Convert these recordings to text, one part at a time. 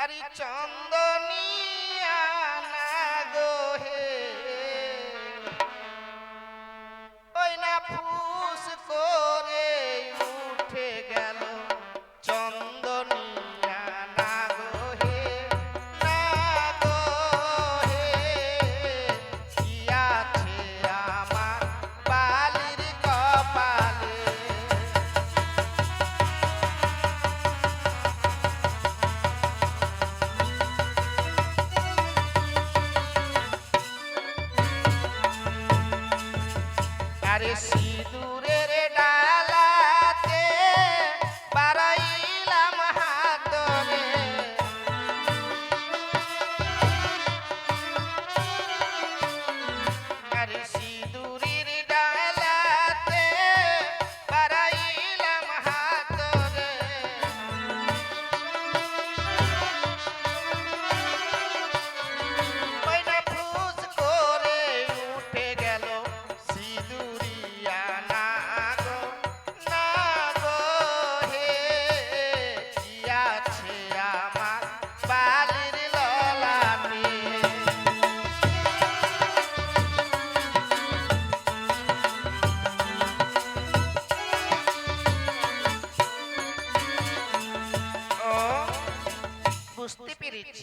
আরে চন্দনিয়া আরে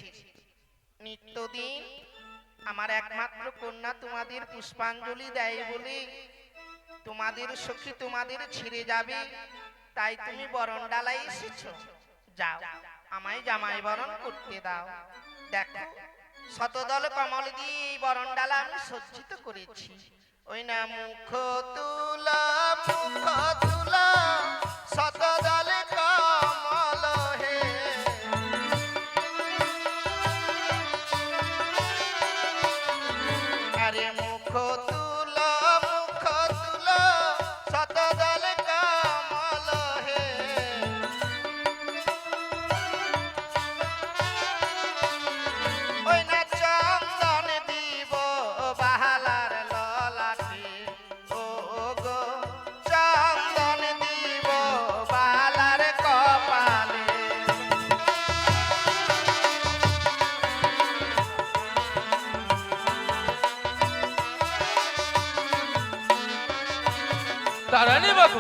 বুঝতে নিত্যদিন আমার একমাত্র কন্যা তোমাদের পুষ্পাঞ্জলি দেয় বলে তোমাদের সখী তোমাদের ছিঁড়ে যাবে, তাই তুমি বরণ ডালাই এসেছ। যাও, আমায় জামাই বরণ করতে দাও। দেখো, শতদল কমল দিয়ে এই বরণ ডালা আমি সজ্জিত করেছি। ওই না মুখ তুলা মুখ তুলা বাবু।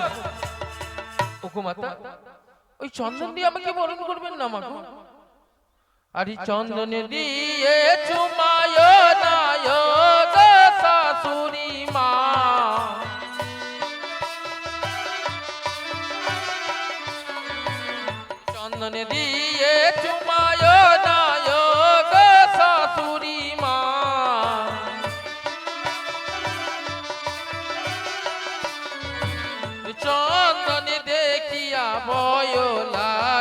ওই চন্দন দিয়ে আমাকে বরণ করবেন না মাগো আরে চন্দন দিয়ে চুমায়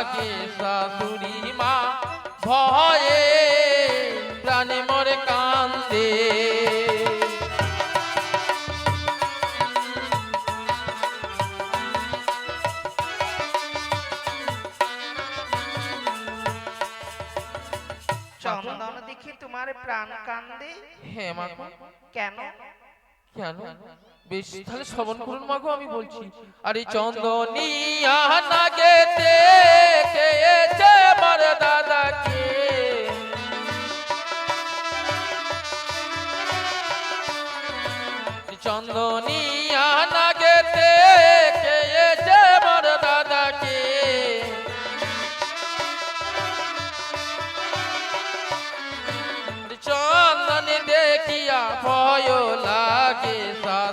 লাগে শাশুড়ি মা ভয়ে প্রাণে মরে কান্দে চন্দন দেখি তোমার প্রাণ কান্দে। হ্যাঁ মা কেন? কেন? বেশ তাহলে শ্রবণ করুন মাগো আমি বলছি। আরে চন্দনিয়া নাগে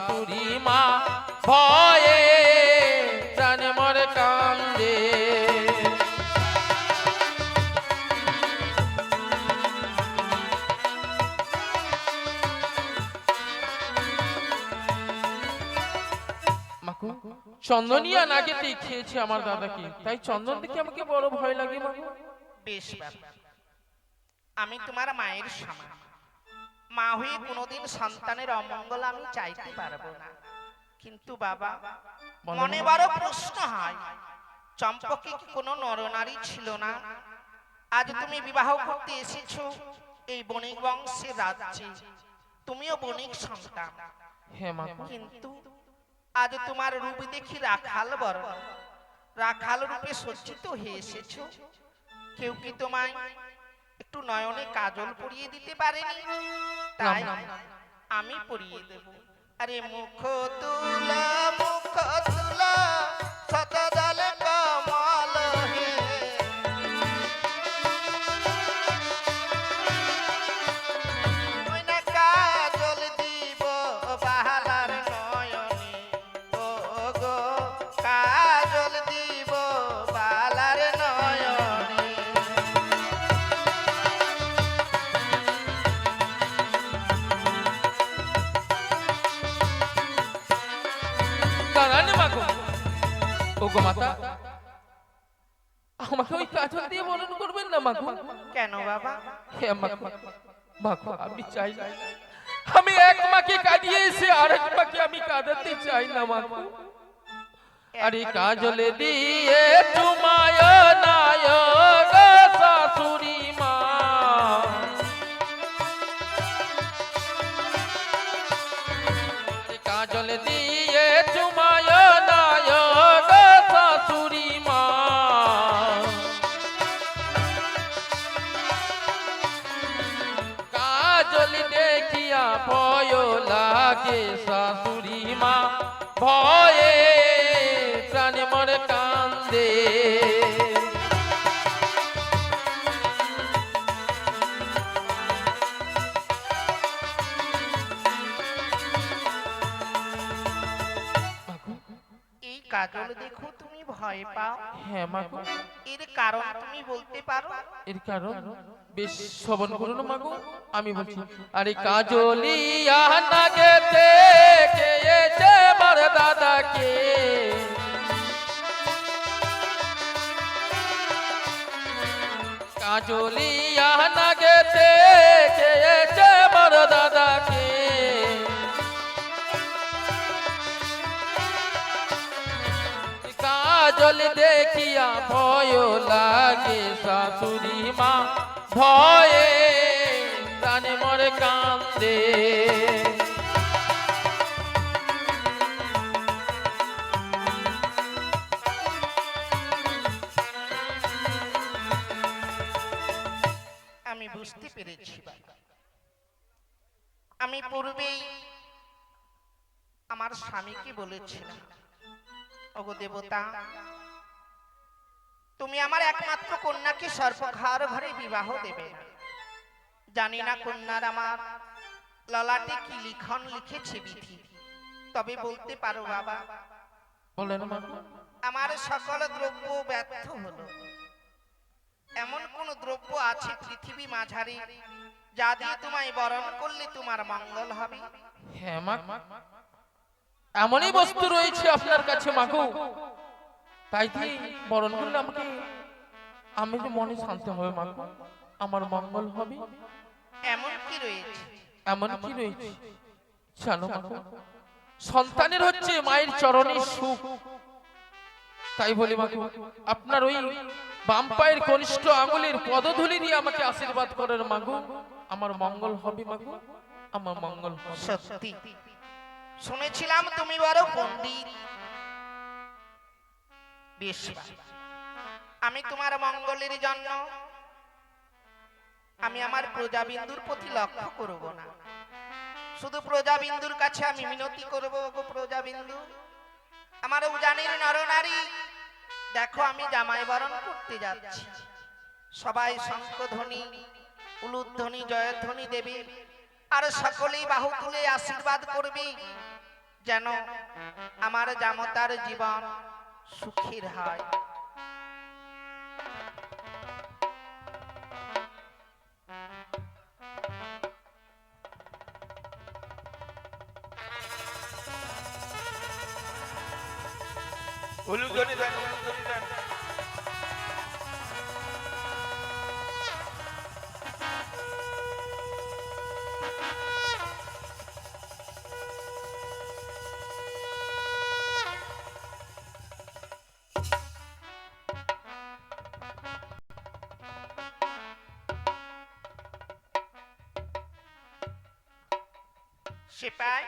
শাশুড়ি মা, ভয়ে প্রাণ কান্দে। চন্দনিয়া নাগে দেখিয়েছে আমার দাদাকে? তাই চন্দন দেখে আমাকে বড় ভয় লাগে বেশ আমি তোমার মায়ের সমান মা হয়ে কোনোদিন সন্তানের অমঙ্গল আমি চাইতে পারব না। কিন্তু বাবা মনে। বড় প্রশ্ন হয়। চম্পকে কি কোনো নরনারী ছিল না? আজ তুমি বিবাহ করতে এসেছ এই বণিক বংশের রাজ্যে। তুমিও বণিক সন্তান। মা কিন্তু আজ তোমার রূপ দেখি রাখাল বর্ণ রাখাল রূপে সজ্জিত হয়ে এসেছ। কেউ কি তোমায় একটু নয়নে কাজল পরিয়ে দিতে পারেনি। তাই। আমি পরিয়ে দেব। আরে মুখ তুলা মুখ মাতা আমাকে ওই কাজল দিয়ে বরণ করবেন না মাগো? কেন বাবা? হে মাগো আমি চাই আমি এক মাকে কাঁদিয়ে এসে আরেক মাকে আমি কাঁদাতে চাই না মাগো। আরে কাজল দিয়ে তোমায় নায় শাশুড়ি। ভয় পাও? হ্যাঁ মা। গো। এর কারণ তুমি বলতে পারো? এর কারণ? বেশ শ্রবণ করুন মাগো আমি বলছি আরে কাজলিয়া নাগেতে কেয়েছে মার দাদাকে। কাজলিয়া নাগেতে কেয়েছে মার কাজল দেখিয়া ভয় লাগে শাশুড়ি মা। ভয়ে প্রাণে মরে কান্দে আমি বুঝতে পেরেছি আমি পূর্বেই আমার স্বামীকে বলেছিলাম ওগো দেবতা তুমি আমার একমাত্র কন্যাকে সর্বঘর ঘরে বিবাহ দেবে। জানি না কন্যার আমার ললাটে কি লিখন লিখেছে বিধি তবে বলতে পারো বাবা বলেন মা আমার সকল দ্রব্য ব্যর্থ হলো। এমন কোন দ্রব্য আছে পৃথিবী মাঝারি যা দিয়ে তোমায় বরণ করলে তোমার মঙ্গল হবে? হ্যাঁ মা। এমনই বস্তু রয়েছে আপনার কাছে মাগো। তাই কি বরণ করলে আমাকে? আমি যে মনে শান্তি হবে মাগো? আমার মঙ্গল হবে? এমন কি রয়েছে? এমন কি রয়েছে? জানো মাগো? সন্তানের হচ্ছে মায়ের চরণের সুখ। তাই বলি মাগো আপনার ওই বাম পায়ের কনিষ্ঠ আঙুলের পদধূলি দিয়ে আমাকে আশীর্বাদ করেন মাগো। আমার মঙ্গল হবে মাগো। আমার মঙ্গল হবে। সত্যি। শুনেছিলাম তুমি বড় পণ্ডিত। বেশ আমি তোমার মঙ্গলের জন্য, আমি আমার প্রজাবিন্দুর প্রতি লক্ষ্য করব না। শুধু প্রজাবিন্দুর কাছে আমি মিনতি করব গো প্রজাবিন্দু। আমার উজানের নরনারী, দেখো আমি জামাই বরণ করতে যাচ্ছি। সবাই শঙ্খধ্বনি, উলুধ্বনি, জয়ধ্বনি দেবে, আর সকলেই বাহু তুলে আশীর্বাদ করবে। যেন আমার জামতার জীবন সুখীর হয়। উলুধ্বনি দেন উলুধ্বনি দেন সেপাই